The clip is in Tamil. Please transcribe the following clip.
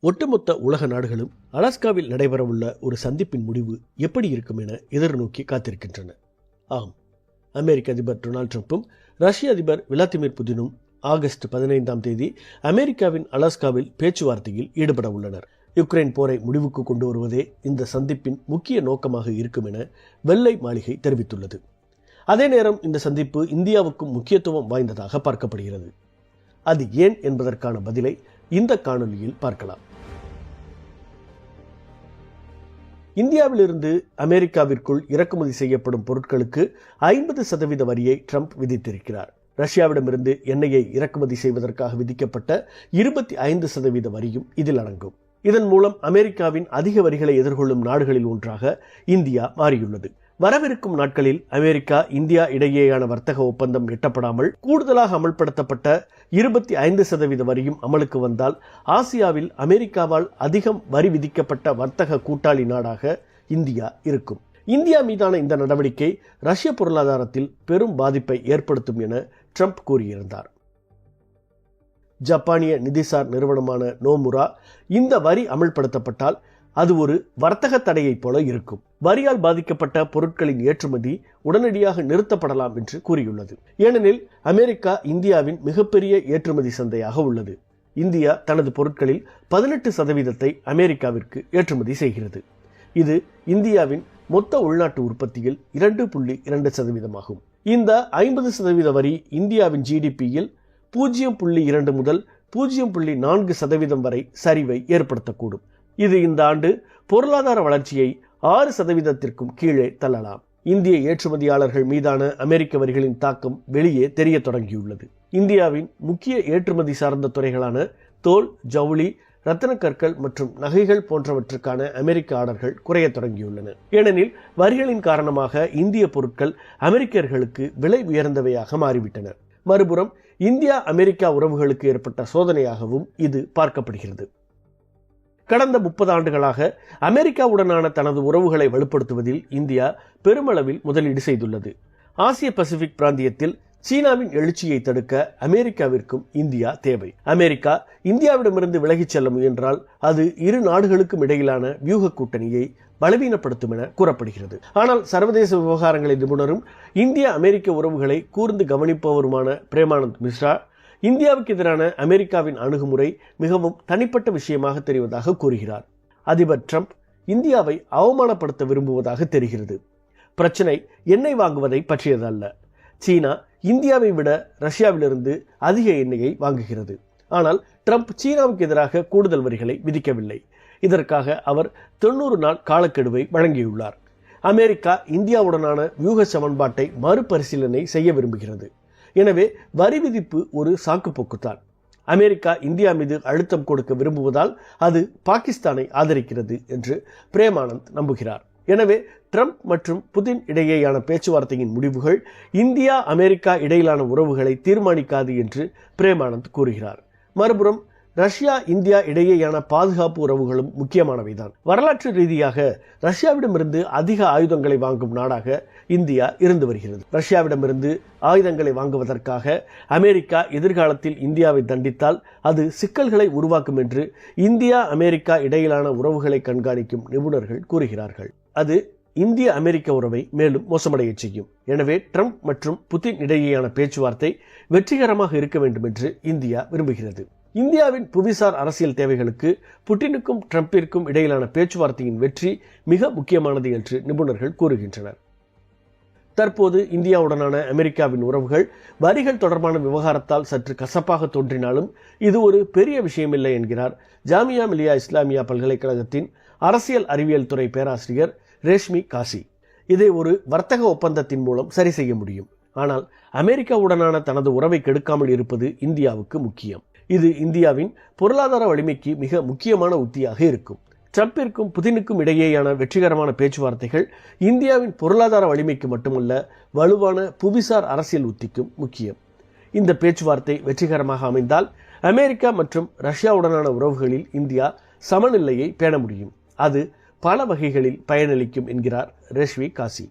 ஒட்டுமொத்த உலக நாடுகளும் அலாஸ்காவில் நடைபெறவுள்ள ஒரு சந்திப்பின் முடிவு எப்படி இருக்கும் என எதிர்நோக்கி காத்திருக்கின்றன. ஆம் அமெரிக்க அதிபர் டொனால்ட் ட்ரம்ப்பும் ரஷ்ய அதிபர் விளாதிமிர் புதினும் ஆகஸ்ட் பதினைந்தாம் தேதி அமெரிக்காவின் அலாஸ்காவில் பேச்சுவார்த்தையில் ஈடுபட உள்ளனர். யுக்ரைன் போரை முடிவுக்கு கொண்டு வருவதே இந்த சந்திப்பின் முக்கிய நோக்கமாக இருக்கும் என வெள்ளை மாளிகை தெரிவித்துள்ளது. அதே நேரம் இந்த சந்திப்பு இந்தியாவுக்கும் முக்கியத்துவம் வாய்ந்ததாக பார்க்கப்படுகிறது. அது ஏன் என்பதற்கான பதிலை இந்த காணொலியில் பார்க்கலாம். இந்தியாவிலிருந்து அமெரிக்காவிற்குள் இறக்குமதி செய்யப்படும் பொருட்களுக்கு ஐம்பது சதவீத வரியை ட்ரம்ப் விதித்திருக்கிறார். ரஷ்யாவிடமிருந்து எண்ணெயை இறக்குமதி செய்வதற்காக விதிக்கப்பட்ட இருபத்தி ஐந்து சதவீத வரியும் இதில் அடங்கும். இதன் மூலம் அமெரிக்காவின் அதிக வரிகளை எதிர்கொள்ளும் நாடுகளில் ஒன்றாக இந்தியா மாறியுள்ளது. வரவிருக்கும் நாட்களில் அமெரிக்கா இந்தியா இடையேயான வர்த்தக ஒப்பந்தம் எட்டப்படாமல் கூடுதலாக அமல்படுத்தப்பட்ட இருபத்தி ஐந்து சதவீத வரியும் அமலுக்கு வந்தால் ஆசியாவில் அமெரிக்காவால் அதிகம் வரி விதிக்கப்பட்ட வர்த்தக கூட்டாளி நாடாக இந்தியா இருக்கும். இந்தியா மீதான இந்த நடவடிக்கை ரஷ்ய பொருளாதாரத்தில் பெரும் பாதிப்பை ஏற்படுத்தும் என ட்ரம்ப் கூறியிருந்தார். ஜப்பானிய நிதிசார் நிறுவனமான நோமுரா இந்த வரி அமல்படுத்தப்பட்டால் அது ஒரு வர்த்தக தடையைப் போல இருக்கும். வரியால் பாதிக்கப்பட்ட பொருட்களின் ஏற்றுமதி உடனடியாக நிறுத்தப்படலாம் என்று கூறியுள்ளது. ஏனெனில் அமெரிக்கா இந்தியாவின் மிகப்பெரிய ஏற்றுமதி சந்தையாக உள்ளது. இந்தியா தனது பொருட்களில் பதினெட்டு சதவீதத்தை அமெரிக்காவிற்கு ஏற்றுமதி செய்கிறது. இது இந்தியாவின் மொத்த உள்நாட்டு உற்பத்தியில் இரண்டு புள்ளி இரண்டு சதவீதமாகும். இந்த ஐம்பது சதவீத வரி இந்தியாவின் ஜிடிபியில் பூஜ்ஜியம் புள்ளி இரண்டு முதல் பூஜ்ஜியம் புள்ளி நான்கு சதவீதம் வரை சரிவை ஏற்படுத்தக்கூடும். இது இந்த ஆண்டு பொருளாதார வளர்ச்சியை ஆறு சதவீதத்திற்கும் கீழே தள்ளலாம். இந்திய ஏற்றுமதியாளர்கள் மீதான அமெரிக்க வரிகளின் தாக்கம் வெளியே தெரிய தொடங்கியுள்ளது. இந்தியாவின் முக்கிய ஏற்றுமதி சார்ந்த துறைகளான தோல் ஜவுளி ரத்தனக்கற்கள் மற்றும் நகைகள் போன்றவற்றுக்கான அமெரிக்க ஆர்டர்கள் குறைய தொடங்கியுள்ளன. ஏனெனில் வரிகளின் காரணமாக இந்திய பொருட்கள் அமெரிக்கர்களுக்கு விலை உயர்ந்தவையாக மாறிவிட்டன. மறுபுறம் இந்தியா அமெரிக்கா உறவுகளுக்கு ஏற்பட்ட சோதனையாகவும் இது பார்க்கப்படுகிறது. கடந்த முப்பது ஆண்டுகளாக அமெரிக்காவுடனான தனது உறவுகளை வலுப்படுத்துவதில் இந்தியா பெருமளவில் முதலீடு செய்துள்ளது. ஆசிய பசிபிக் பிராந்தியத்தில் சீனாவின் எழுச்சியை தடுக்க அமெரிக்காவிற்கும் இந்தியா தேவை. அமெரிக்கா இந்தியாவிடமிருந்து விலகிச் செல்ல முயன்றால் அது இரு நாடுகளுக்கும் இடையிலான வியூக கூட்டணியை பலவீனப்படுத்தும் என கூறப்படுகிறது. ஆனால் சர்வதேச விவகாரங்களின் நிபுணரும் இந்திய அமெரிக்க உறவுகளை கூர்ந்து கவனிப்பவருமான பிரேமானந்த் மிஸ்ரா இந்தியாவுக்கு எதிரான அமெரிக்காவின் அணுகுமுறை மிகவும் தனிப்பட்ட விஷயமாக தெரிவதாக கூறுகிறார். அதிபர் ட்ரம்ப் இந்தியாவை அவமானப்படுத்த விரும்புவதாக தெரிகிறது. பிரச்சனை எண்ணெய் வாங்குவதை பற்றியதல்ல. சீனா இந்தியாவை விட ரஷ்யாவிலிருந்து அதிக எண்ணெயை வாங்குகிறது. ஆனால் ட்ரம்ப் சீனாவுக்கு எதிராக கூடுதல் வரிகளை விதிக்கவில்லை. இதற்காக அவர் தொண்ணூறு நாள் காலக்கெடுவை வழங்கியுள்ளார். அமெரிக்கா இந்தியாவுடனான வியூக சமன்பாட்டை மறுபரிசீலனை செய்ய விரும்புகிறது. எனவே வரி விதிப்பு ஒரு சாக்குப்போக்குத்தான் அமெரிக்கா இந்தியா மீது அழுத்தம் கொடுக்க விரும்புவதால் அது பாகிஸ்தானை ஆதரிக்கிறது என்று பிரேமானந்த் நம்புகிறார். எனவே ட்ரம்ப் மற்றும் புதின் இடையேயான பேச்சுவார்த்தையின் முடிவுகள் இந்தியா அமெரிக்கா இடையிலான உறவுகளை தீர்மானிக்காது என்று பிரேமானந்த் கூறுகிறார். மறுபுறம் ரஷ்யா இந்தியா இடையேயான பாதுகாப்பு உறவுகளும் முக்கியமானவைதான். வரலாற்று ரீதியாக ரஷ்யாவிடமிருந்து அதிக ஆயுதங்களை வாங்கும் நாடாக இந்தியா இருந்து வருகிறது. ரஷ்யாவிடமிருந்து ஆயுதங்களை வாங்குவதற்காக அமெரிக்கா எதிர்காலத்தில் இந்தியாவை தண்டித்தால் அது சிக்கல்களை உருவாக்கும் என்று இந்தியா அமெரிக்கா இடையிலான உறவுகளை கண்காணிக்கும் நிபுணர்கள் கூறுகிறார்கள். அது இந்திய அமெரிக்க உறவை மேலும் மோசமடைய செய்யும். எனவே ட்ரம்ப் மற்றும் புதின் இடையேயான பேச்சுவார்த்தை வெற்றிகரமாக இருக்க வேண்டும் என்று இந்தியா விரும்புகிறது. இந்தியாவின் புவிசார் அரசியல் தேவைகளுக்கு புட்டினுக்கும் ட்ரம்பிற்கும் இடையிலான பேச்சுவார்த்தையின் வெற்றி மிக முக்கியமானது என்று நிபுணர்கள் கூறுகின்றனர். தற்போது இந்தியாவுடனான அமெரிக்காவின் உறவுகள் வரிகள் தொடர்பான விவகாரத்தால் சற்று கசப்பாக தோன்றினாலும் இது ஒரு பெரிய விஷயமில்லை என்கிறார் ஜாமியா மிலியா இஸ்லாமியா பல்கலைக்கழகத்தின் அரசியல் அறிவியல் துறை பேராசிரியர் ரேஷ்மி காசி. இதை ஒரு வர்த்தக ஒப்பந்தத்தின் மூலம் சரி செய்ய முடியும். ஆனால் அமெரிக்காவுடனான தனது உறவை கெடுக்காமல் இருப்பது இந்தியாவுக்கு முக்கியம். இது இந்தியாவின் பொருளாதார வலிமைக்கு மிக முக்கியமான உத்தியாக இருக்கும். ட்ரம்பிற்கும் புதினுக்கும் இடையேயான வெற்றிகரமான பேச்சுவார்த்தைகள் இந்தியாவின் பொருளாதார வலிமைக்கு மட்டுமல்ல வலுவான புவிசார் அரசியல் உத்திக்கும் முக்கியம். இந்த பேச்சுவார்த்தை வெற்றிகரமாக அமைந்தால் அமெரிக்கா மற்றும் ரஷ்யாவுடனான உறவுகளில் இந்தியா சமநிலையை பேண முடியும். அது பல வகைகளில் பயனளிக்கும் என்கிறார் ரேஷ்வி காசி.